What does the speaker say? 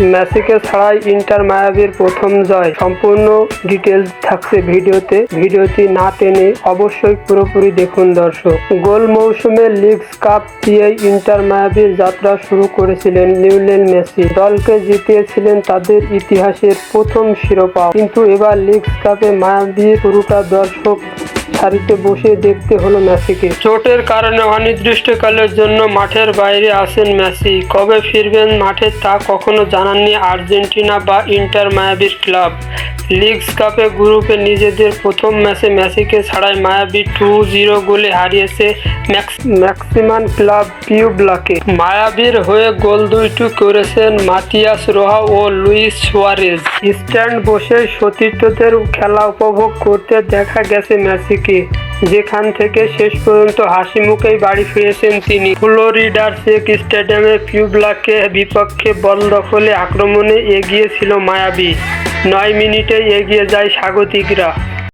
মেসিকে ছাড়াই ইন্টার মায়াবির প্রথম জয়। সম্পূর্ণ ডিটেলস থাকছে ভিডিওতে। ভিডিওটি না টেনে অবশ্যই পুরোপুরি দেখুন দর্শক। গোল মৌসুমে লিগস কাপ দিয়ে ইন্টার মায়াবির যাত্রা শুরু করেছিলেন লিওনেল মেসি। দলকে জিতিয়েছিলেন তাদের ইতিহাসের প্রথম শিরোপা। কিন্তু এবার লিগস কাপে মায়াবির পুরোটা দর্শক সারিতে বসে দেখতে হলো মেসিকে চোটের কারণে অনির্দিষ্টকালের জন্য মাঠের বাইরে আসেন মেসি কবে ফিরবেন মাঠে তা কখনো জানাননি আর্জেন্টিনা বা ইন্টার মায়াবির ক্লাব। লিগস কাপে গ্রুপে নিজেদের প্রথম ম্যাচে মেসিকে ছাড়াই মায়াবি টু জিরো গোলে হারিয়েছে ম্যাক্স, ম্যাক্সিমান ক্লাব পিউবলাকে। মায়াবির হয়ে গোল দুইটি করেছেন মাতিয়াস রোহা ও লুইস সুয়ারেজ। স্ট্যান্ড বসে সতীর্থদের খেলা উপভোগ করতে দেখা গেছে মেসিকে, যেখান থেকে শেষ পর্যন্ত হাসি মুখেই বাড়ি ফিরেছেন তিনি। ফ্লোরিডার চেক স্টেডিয়ামে পিউবলাকে বিপক্ষে বল দখলে আক্রমণে এগিয়ে ছিল মায়াবী। নয় মিনিটে এগিয়ে যায় স্বাগতিকরা।